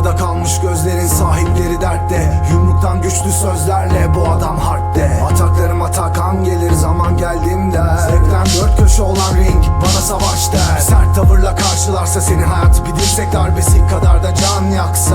Arkada kalmış gözlerin sahipleri dertte. Yumruktan güçlü sözlerle bu adam harpte. Ataklarım atakan gelir zaman geldim der Zevkten dört köşe olan ring bana savaş der. Sert tavırla karşılarsa senin hayatı bir dirsek darbesi kadar da can yaksın